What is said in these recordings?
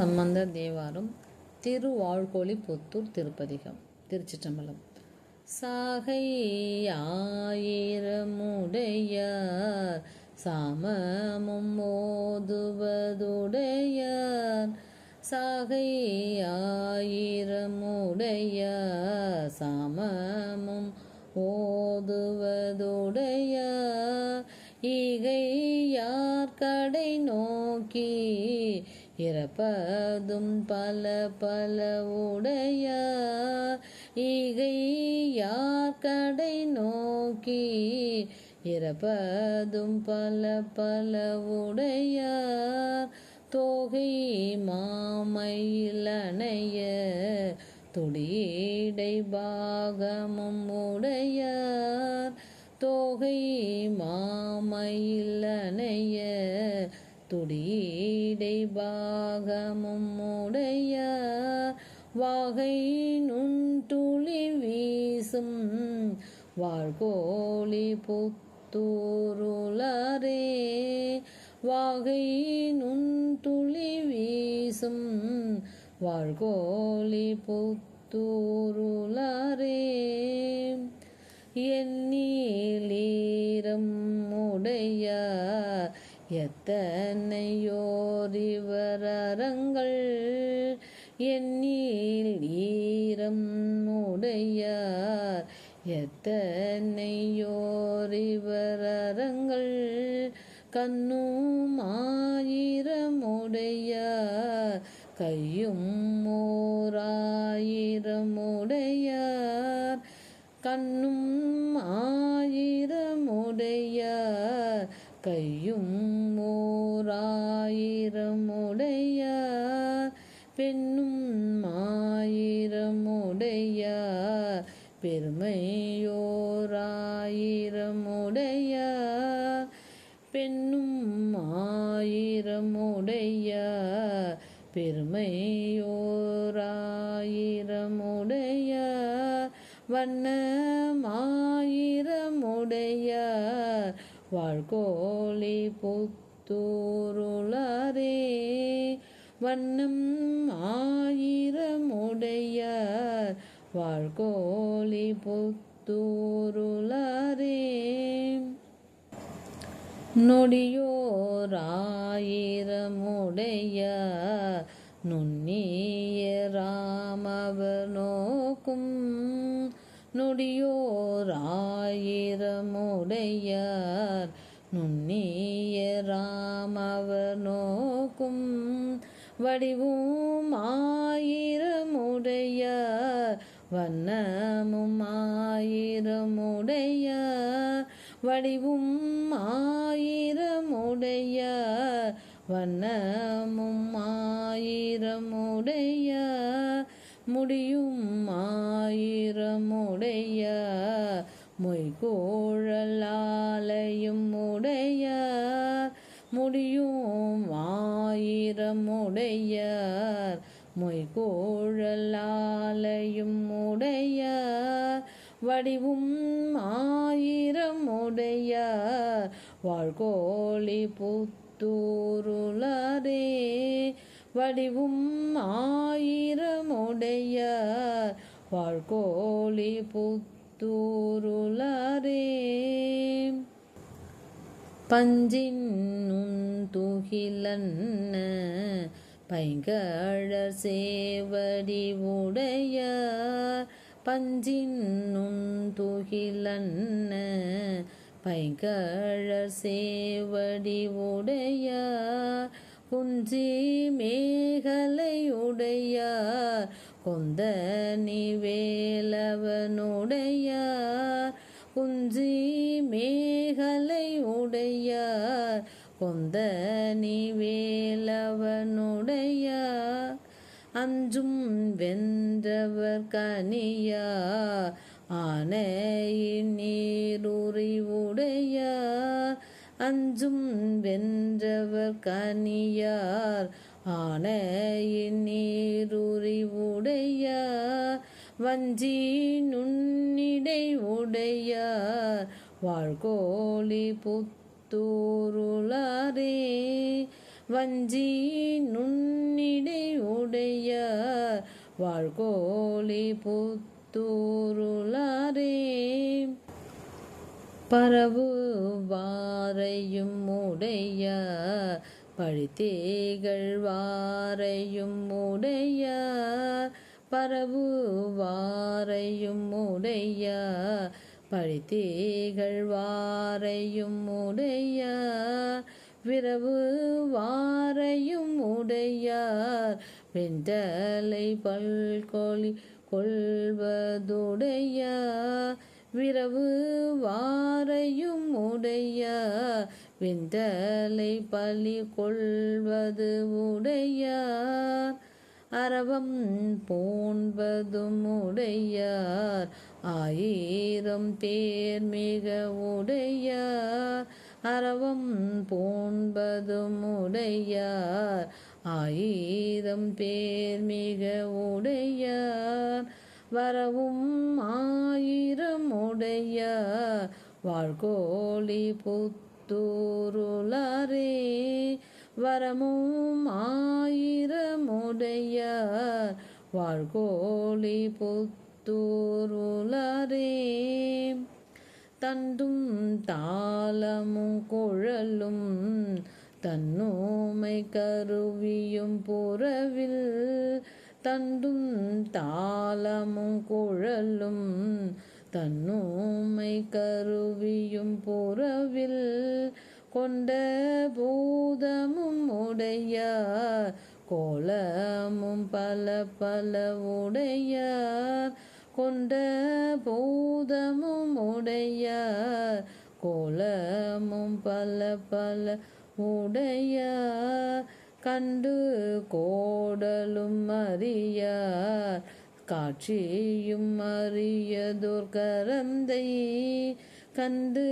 சம்பந்த தேவாரம் திருவாழ்கோழி புத்தூர் திருப்பதிகம் திருச்சிற்றம்பலம். சாகை ஆயிரமுடையார் சாமமும் ஓதுவதுடையார். சாகை ஆயிரமுடையார் சாமமும் ஓதுவதுடையார். ஈகை யார் கடை நோக்கி? இறப்பதும் பல பல உடைய? ஈகை யார் கடை நோக்கி? இறப்பதும் பல பல உடையார். தோகை மாமையிலணைய துடியடை பாகமும் உடையார். தோகை மாமையிலனைய துடியடை பாகமும் உடைய வாகை நுண்துளி வீசும் வாழ்கோழி புத்தூருளரே. வாகை நுண்துளி வீசும் வாழ்கோழி புத்தூருளரே. எண்ணீலீரம் உடையார் எத்தனையோரிவரங்கள் எண்ணில் ஈரம் உடையார் எத்தனையோரிவரங்கள் கண்ணும் ஆயிரமுடையார் கையும் கண்ணும் ஆயிரமுடையார் கையும் ஓராயிரமுடையார். பெண்ணும் ஆயிரமுடையார் பெருமையோராயிரமுடையார் பெண்ணும் ஆயிரமுடையார் பெருமையோராயிரமுடைய வண்ணமாயிரமுடையார் வாழ்கோழி புத்தூருளரே. வண்ணம் ஆயிரமுடையார் வாழ்கோழி புத்தூருளரே. நொடியோராயிரமுடையார் நுண்ணிய ராமவர் நோக்கும் நொடியோர் ஆயிரமுடையார். நுண்ணிய ராமவர் நோக்கும் வடிவும் ஆயிரமுடையார். வண்ணமும் ஆயிரமுடையார். வடிவும் ஆயிரமுடையார். வண்ணமும் ஆயிரமுடையார். முடியும் ஆயிரமுடைய மொய்கோழலாலையும் உடைய முடியும் ஆயிரமுடையார் மொய்கோழலாலையும் உடைய வடிவும் ஆயிரம் உடைய வாழ்கோழி புத்தூருளரே. வடிவும் ஆயிரமுடையார். வாழ்கோழி புத்தூருளரே. பஞ்சின் துகிலன்ன பைங்கழர் சேவடி உடையார் பஞ்சின் துகிலன்ன பைங்கழர் சேவடி உடையார் குஞ்சி மேகலை உடையார் கொந்த நிவேலவனுடையார் குஞ்சி மேகலை உடையார் கொந்த நிவேலவனுடையார் அஞ்சும் வென்றவர் கனியா ஆனையின் நீருறிவுடைய அஞ்சும் வென்றவர் கனியார் ஆனையின் நீருறிவுடையார் வஞ்சி நுண்ணிடை உடையார் வாழ்கோழி புத்தூருளாரே வஞ்சி நுண்ணிடை உடையார் வாழ்கோழி புத்தூருளாரே. பரவு வாரையும் உடைய பழித்தேகள் வாரையும் உடைய பரவு வாரையும் உடைய பழித்தேகள் வாரையும் உடைய விரவு வாரையும் உடையார் வெண்டலை பல்கொழி கொள்வதுடையார் விரவு வாரையும் உடைய விந்தலை பலி கொள்வது உடையார் அரவம் போன்பதும் உடையார் ஆயிரம் பேர் மிக உடையார் அரவம் போன்பதும் உடையார் ஆயிரம் பேர் மிக உடையார் வரவும் ஆயிரமுடைய வாழ்கோழி புத்தூருளரே. வரமும் ஆயிரமுடைய வாழ்கோழி புத்தூருளரே. தண்டும் தாளமும் குழலும் தன்னோமை கருவியும் புறவில் தண்டும் தாளமும் குழலும் தன்னோமை கருவியும் புறவில் கொண்ட பூதமும் உடையார் கோலமும் பல பல உடையார் கொண்ட பூதமும் உடையார் கோலமும் பல பல உடையார் கண்டு கோடலும் அறியார் காட்சியும் அறியதோர் கரந்தை கண்டு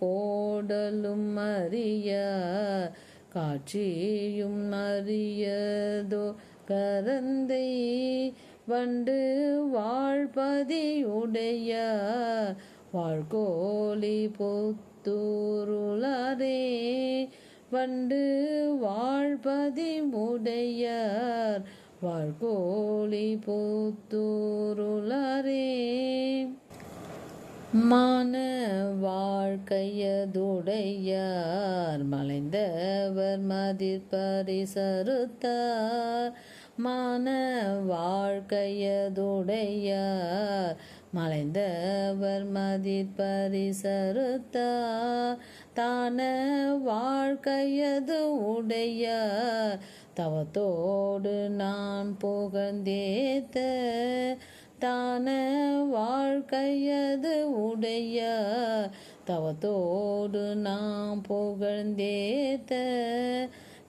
கோடலும் அறியார் காட்சியும் அறியதோ கரந்தை வண்டு வாழ்பதியுடைய வாழ்கோழி பொத்தூருளரே. வண்டு வாழ்பதி உடையார் வாழ்கோழி புத்தூருளாரே. மான வாழ்க்கையதுடையார். மலைந்தவர் மதிப்பரிசருத்தார் மான வாழ்க்கையதுடையார். மலைந்தவர் மதிப்பரிசருத்தா தான வாழ்க்கையது உடைய. தவத்தோடு நான் புகழ்ந்தேத்த தான வாழ்க்கையது உடைய. தவத்தோடு நாம் புகழ்ந்தேத்த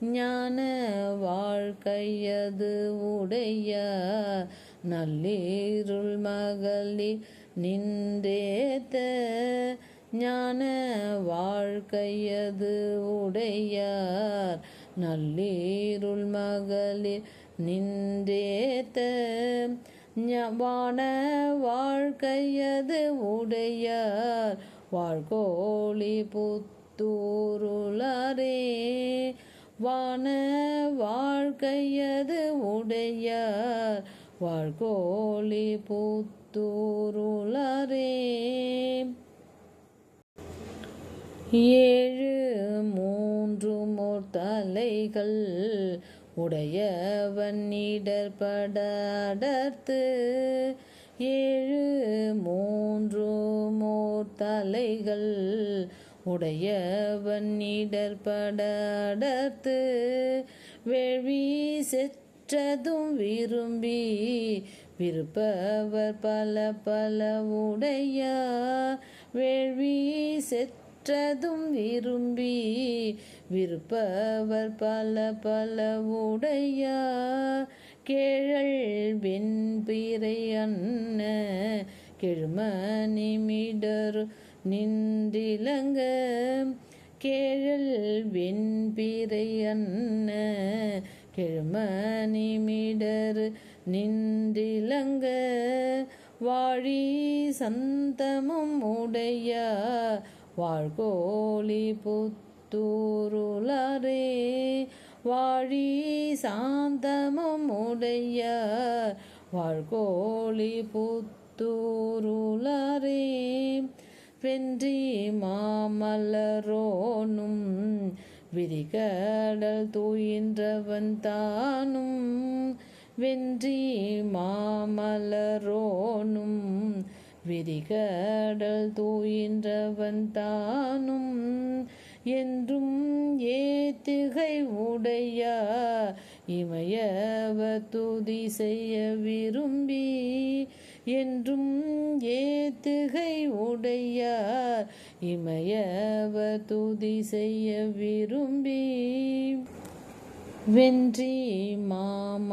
ஞான வாழ்க்கையது உடைய. நல்லீருள் மகளிர் நின்றேத்த ஞான வாழ்க்கையது உடையார். நல்லீருள் மகளிர் நின்றேத்த ஞான வாழ்க்கையது உடையார். வாழ்கோழி புத்தூருளரே வான வாழ்க்கையது உடையார். வாழ்கோழி புத்தூருளரே. ஏழு மூன்று தலைகள் உடையவன் இடர்பட அடர்த்து ஏழு மூன்று மோர் தலைகள் உடையவன் இடர்பட அடர்த்து வேள்வி செற்றதும் விரும்பி விருப்பவர் பல பல உடைய. வேள்வி செற்றதும் விரும்பி விருப்பவர் பல பல உடைய. கேழல் வெண்பிறை அன்ன கெழுமணி மிடரு நின்றிலங்க. கேழல் வெண்பிறை அன்ன கெழுமணி நிமிடர் நின்றிலங்க வாழி சந்தமும் உடைய வாழ்கோழி புத்தூருளரே. வாழி சாந்தமும் உடைய வாழ்கோழி புத்தூருளரே. வென்றி மாமலரோனும் விரிகடல் தூயின்றவன் தானும் வென்றி மாமலரோனும். விரிகடல் தூயின்றவன் தானும் என்றும் ஏத்துகை உடைய இமயவ துதி செய்ய விரும்பி என்றும் ஏத்துகை உடையார். இமயவ துதி செய்ய விரும்பி வென்றி மாமலரோனும்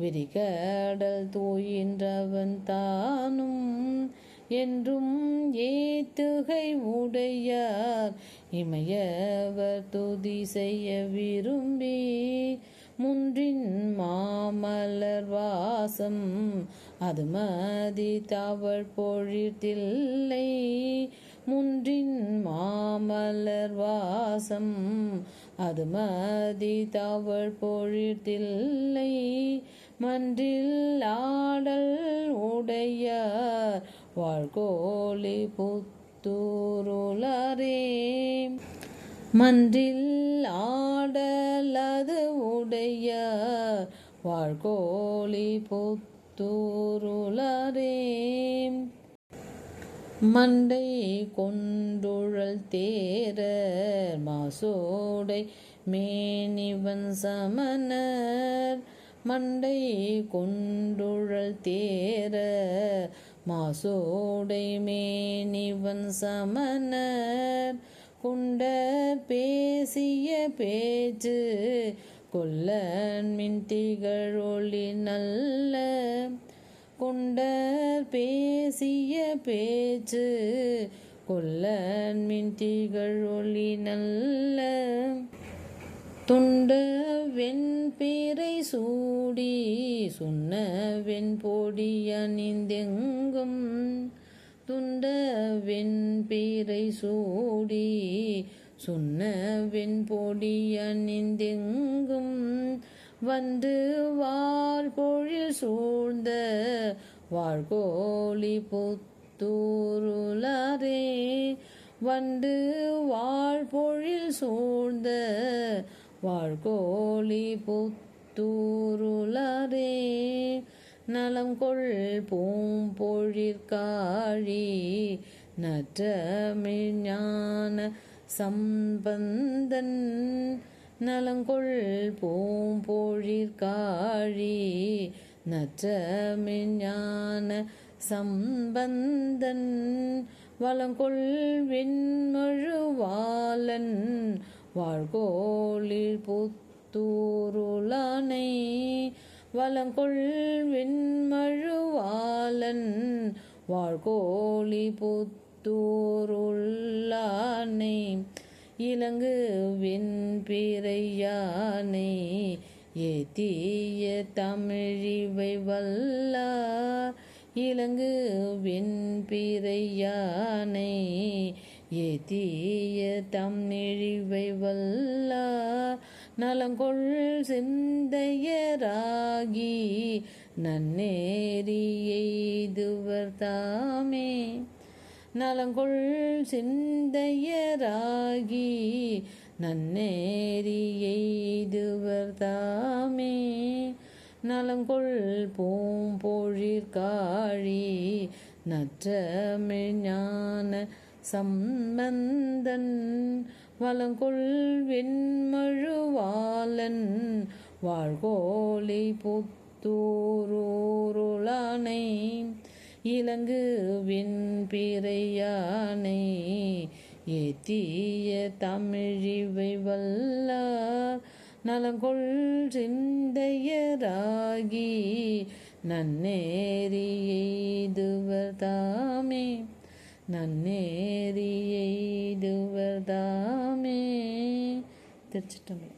விரிகடல் தூயின்றவன் தானும் என்றும் ஏத்துகை உடையார். இமயவர் துதி செய்ய விரும்பி முன்றின் மாமலர் வாசம். அது மதி தவள் பொழித்தில்லை. முன்றின் மாமலர் வாசம். அது மதி தவள் பொழித்தில்லை. மன்றில் ஆடல் உடைய வாழ்கோழி புத்தூருளரே. மன்றில் ஆடலது உடைய வாழ்கோழி புத்தூருளரே. மண்டை கொண்டுழல் தேரர். மாசோடை மேனிவன் சமணர். மண்டை கொண்டுழல் தேர மாசோடை மேனிவன் சமணர். கொண்ட பேசிய பேச்சு கொல்லன் மின் திகழொளி நல்ல. கொண்டர் பேசிய பேச்சு கொல்லன் மின் திகழொளி நல்ல. துண்ட வெண்பீரை சூடி சுண்ண வெண்பொடி அணிந்தெங்கும். துண்ட வெண்பீரை சூடி சுண்ண வெண்பொடி அணிந்தெங்கும். வந்து வாழ்பொழில் சூழ்ந்த வாழ்கோழி புத்தூருளரே. வந்து வாழ்பொழில் சூழ்ந்த வாழ்கோழி புத்தூருளரே. நலம் கொள் பூம்பொழிற்காழி நற்றமிழ் ஞான சம்பந்தன். நலங்கொள் பூம்பொழிற்காழி நற்றமிழ் ஞான சம்பந்தன். வளங்கொள் வெண்மழுவாளன் வாழ்கோளில் புத்தூருளானை. வளங்கொள் வெண்மழுவாளன் வாழ்கோழி புத்தூருள்ளானை. இலங்கு வெண்பிறையானை ஏத்திய தமிழிவை வல்லார் இலங்கு வெண்பிறையானை ஏத்திய தமிழிவை வல்லார் நலங்கொள் சிந்தையராகி நன்னேறி எய்துவர் தாமே. நலங்கொள் சிந்தையராகி நன்னேறி எய்துவர் தாமே. நலங்கொள் பூம்பொழிற்காழி நற்றமிழ் ஞான சம்பந்தன் வலங்கொள் வெண்மழுவாளன் வாழ்கோலை புத்தூருளானை இலங்கு வெண்பிறையானை ஏத்திய தமிழிவை வல்லார் நலங்கொள் சிந்தையராகி நன்னேறி எய்துவர் தாமே. நன்னேறி எய்துவர் திருச்சிட்டம்பலம்